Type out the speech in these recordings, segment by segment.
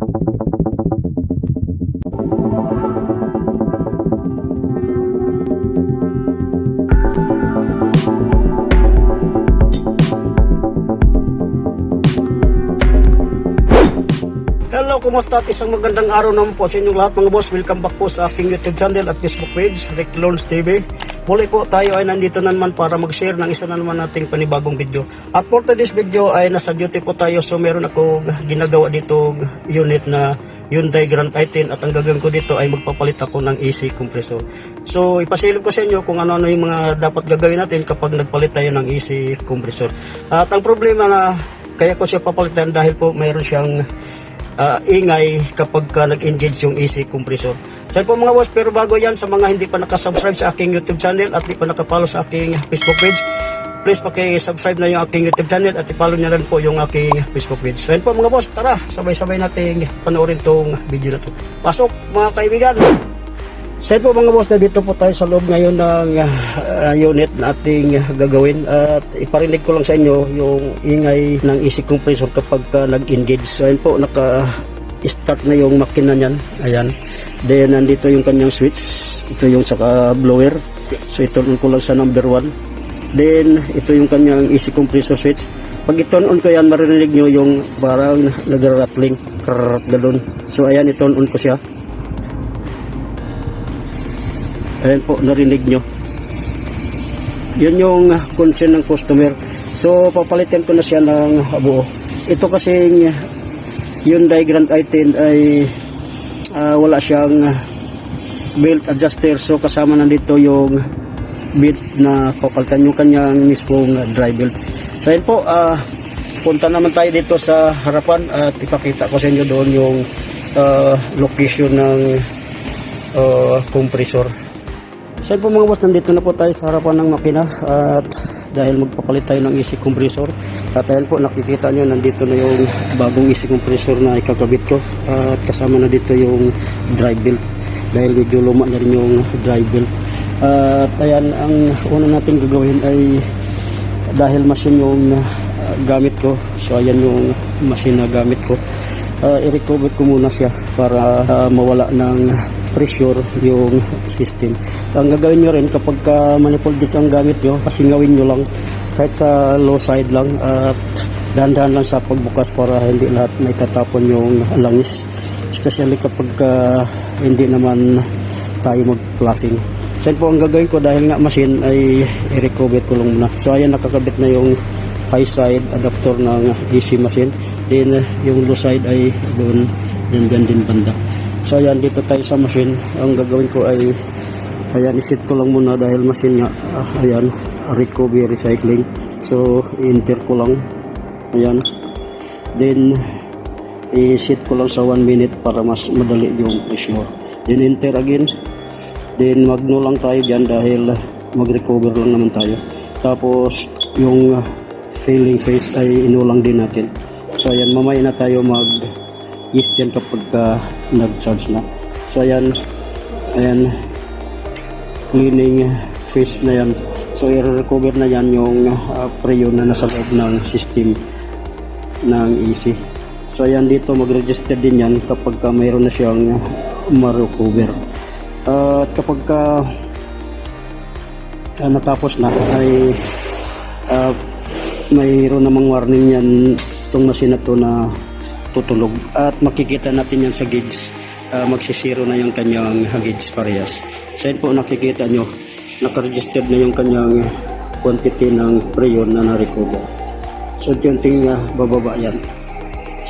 Thank you. Hello, kumusta at isang magandang araw naman po sa inyong lahat mga boss. Welcome back po sa aking YouTube channel at Facebook page, Rick Loans TV. Muli po tayo ay nandito na naman para mag-share ng isa na naman nating panibagong video. At for today's video ay nasa duty po tayo so meron ako ginagawa dito unit na Hyundai Grand i10 at ang gagawin ko dito ay magpapalit ako ng AC compressor. So ipasilip ko sa inyo kung ano-ano yung mga dapat gagawin natin kapag nagpalit tayo ng AC compressor. At ang problema na kaya ko siya papalitan dahil po mayroon siyang ah, ingay kapag ka nag-engage yung AC compressor. So po mga boss, pero bago yan sa mga hindi pa nakasubscribe sa aking YouTube channel at hindi pa nakapalo sa aking Facebook page, please paki-subscribe na yung aking YouTube channel at ipalo niya rin po yung aking Facebook page. So po mga boss, tara, sabay-sabay nating panoorin tong video na to. Pasok mga kaibigan! So po mga boss, na dito po tayo sa loob ngayon ng ah, unit na ating gagawin at iparinig ko lang sa inyo yung ingay ng AC compressor kapag ka nag-engage. So yun po, naka-start na yung makina niyan. Ayan. Then nandito yung kanyang switch. Ito yung saka blower. So ito ko lang sa number 1. Then ito yung kanyang AC compressor switch. Pag i-turn on ko yan, maririnig nyo yung parang nag-rattling. Ganun. So ayan, i-turn on ko siya. Ayan po, narinig nyo. Yun yung concern ng customer. So, papalitan ko na siya ng buo. Ito kasing Hyundai Grand i10 ay ah, wala siyang belt adjuster. So, kasama nandito yung belt na papalitan yung kanyang mismong drive belt. So, yun po, ah, punta naman tayo dito sa harapan at ipakita ko sa inyo doon yung ah, location ng ah, compressor. So po mga boss, nandito na po tayo sa harapan ng makina at dahil magpapalit tayo ng AC compressor at ayan po nakikita nyo nandito na yung bagong AC compressor na ikakabit ko at kasama na dito yung drive belt dahil medyo luma na rin yung drive belt. At ayan ang una natin gagawin ay dahil machine yung uh, gamit ko so ayan yung machine na gamit ko uh, i-recover ko muna siya para uh, mawala ng pressure yung system. Ang gagawin nyo rin kapag ka manifold gauge ang gamit nyo, pasingawin nyo lang kahit sa low side lang at dahan-dahan lang sa pagbukas para hindi lahat naitatapon yung langis. Especially kapag ka hindi naman tayo mag-flushing. So yun po ang gagawin ko dahil nga machine ay i-recover ko lang muna. So ayan nakakabit na yung high side adapter ng AC machine. Then yung low side ay doon dyan dyan din banda. So ayan dito tayo sa machine. Ang gagawin ko ay ayan isit ko lang muna dahil machine nga ah, ayan recovery recycling. So enter ko lang. Ayan. Then i-set ko lang sa 1 minute para mas madali yung pressure. Then enter again. Then magno lang tayo dyan dahil mag-recover lang naman tayo. Tapos yung failing phase ay inulang din natin. So ayan, mamaya na tayo mag is dyan kapag ka nag-charge na. So ayan, ayan, cleaning phase na yan. So i-recover na yan yung uh, preyo na nasa loob ng system ng AC. So ayan dito mag-register din yan kapag ka mayroon na siyang ma-recover. Uh, at kapag ka ah, natapos na ay uh, mayroon namang warning yan itong machine na to na tutulog at makikita natin yan sa gauge uh, magsisiro na yung kanyang gauge parehas. So yun po nakikita nyo nakaregistered na yung kanyang quantity ng preyon na na-recover. So unti uh, bababa yan.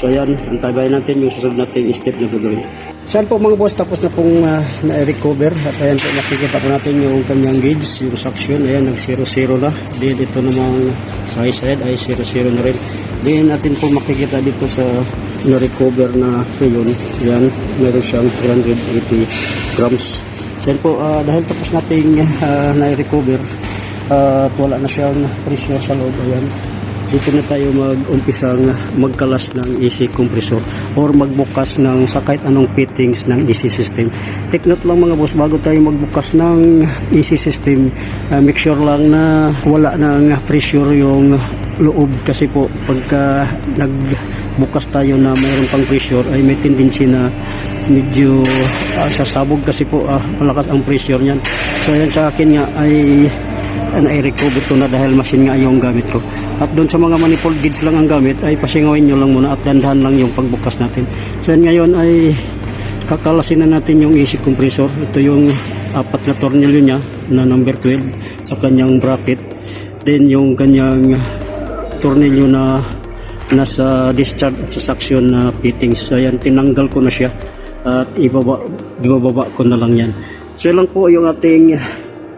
So yan antabayan natin yung susunod natin step na gagawin. Saan po mga boss tapos na pong uh, na-recover. At ayan po nakikita po natin yung kanyang gauge, yung suction, ayan nag 0-0 na. Then ito namang sa high ay 0-0 na rin. Then natin po makikita dito sa na-recover na yun, yan, meron siyang 380 grams. Then po uh, dahil tapos nating uh, na-recover uh, wala na siyang pressure sa loob, ayan, dito na tayo mag-umpisang magkalas ng AC compressor or magbukas ng sa kahit anong fittings ng AC system. Take note lang mga boss, bago tayo magbukas ng AC system, uh, make sure lang na wala ng pressure yung loob kasi po pagka nag bukas tayo na mayroon pang pressure ay may tendency na medyo ah, sasabog kasi po ah, malakas ang pressure niyan. So yan sa akin nga ay ano, i-recover ko na dahil machine nga yung gamit ko. At doon sa mga manifold gauge lang ang gamit ay pasingawin nyo lang muna at dandahan lang yung pagbukas natin. So yan ngayon ay kakalasin na natin yung AC compressor. Ito yung apat na tornilyo niya na number 12 sa kanyang bracket. Then yung kanyang tornilyo na nasa discharge at sa suction na fittings. So yan, tinanggal ko na siya at ibaba, ibababa ko na lang yan. So lang po yung ating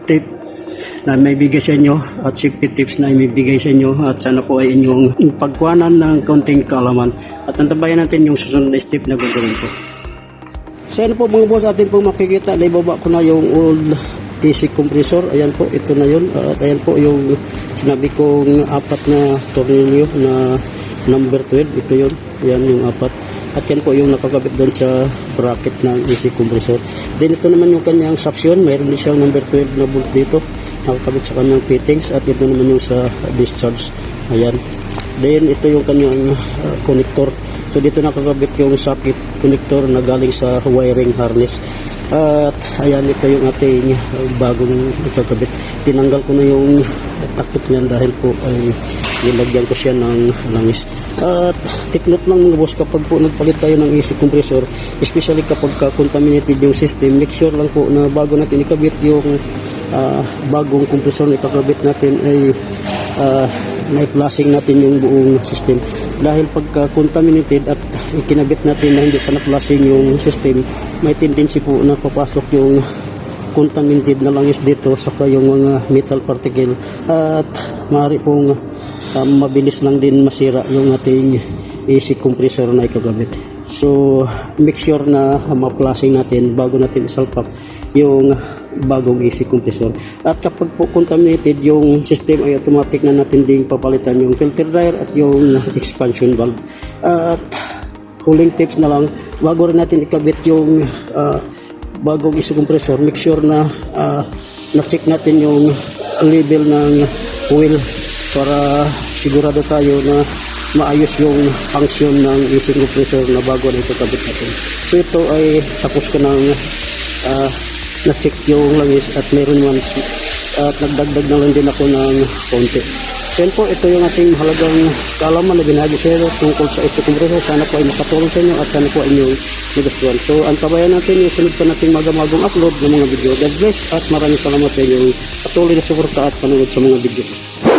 tip na may bigay sa inyo at safety tips na may bigay sa inyo at sana po ay inyong pagkuhanan ng konting kaalaman at antabayan natin yung susunod na step na gagawin ko. So ano po mga boss atin po makikita na ibaba ko na yung old AC compressor. Ayan po, ito na yun. At ayan po yung sinabi kong apat na tornilyo na number 12. Ito yun. Ayan yung apat. At yan po yung nakakabit doon sa bracket ng AC compressor. Then ito naman yung kanyang suction. Mayroon din siyang number 12 na bolt dito. Nakakabit sa kanyang fittings. At ito naman yung sa discharge. Ayan. Then ito yung kanyang uh, connector. So dito nakakabit yung socket connector na galing sa wiring harness. At ayan ito yung ating bagong ikakabit. Tinanggal ko na yung takip niyan dahil po ay nilagyan ko siya ng langis. At take note lang mga boss kapag po nagpalit tayo ng AC compressor, especially kapag ka contaminated yung system, make sure lang po na bago natin ikabit yung ah, bagong compressor na ikakabit natin ay uh, na-flushing natin yung buong system dahil pagka contaminated at ikinabit natin na hindi pa na-flushing yung system may tendency po na papasok yung contaminated na langis dito saka yung mga metal particle at maaari pong um, mabilis lang din masira yung ating AC compressor na ikagabit so make sure na uh, ma-flushing natin bago natin isalpak yung bagong AC compressor. At kapag po contaminated yung system ay automatic na natin ding papalitan yung filter dryer at yung expansion valve. At huling tips na lang, bago rin natin ikabit yung ah, bagong AC compressor, make sure na ah, na-check natin yung level ng oil para sigurado tayo na maayos yung function ng AC compressor na bago na ito kabit natin. So ito ay tapos ko ng ah, na-check yung langis at meron naman at nagdagdag na lang din ako ng konti. Yun po, ito yung ating mahalagang kaalaman na binahagi sa tungkol sa ito compressor. Sana po ay makatulong sa inyo at sana po ay inyong nagustuhan. So antabayan natin yung sunod pa nating magamagong upload ng mga video. God bless at maraming salamat sa inyong patuloy na suporta at panonood sa mga video.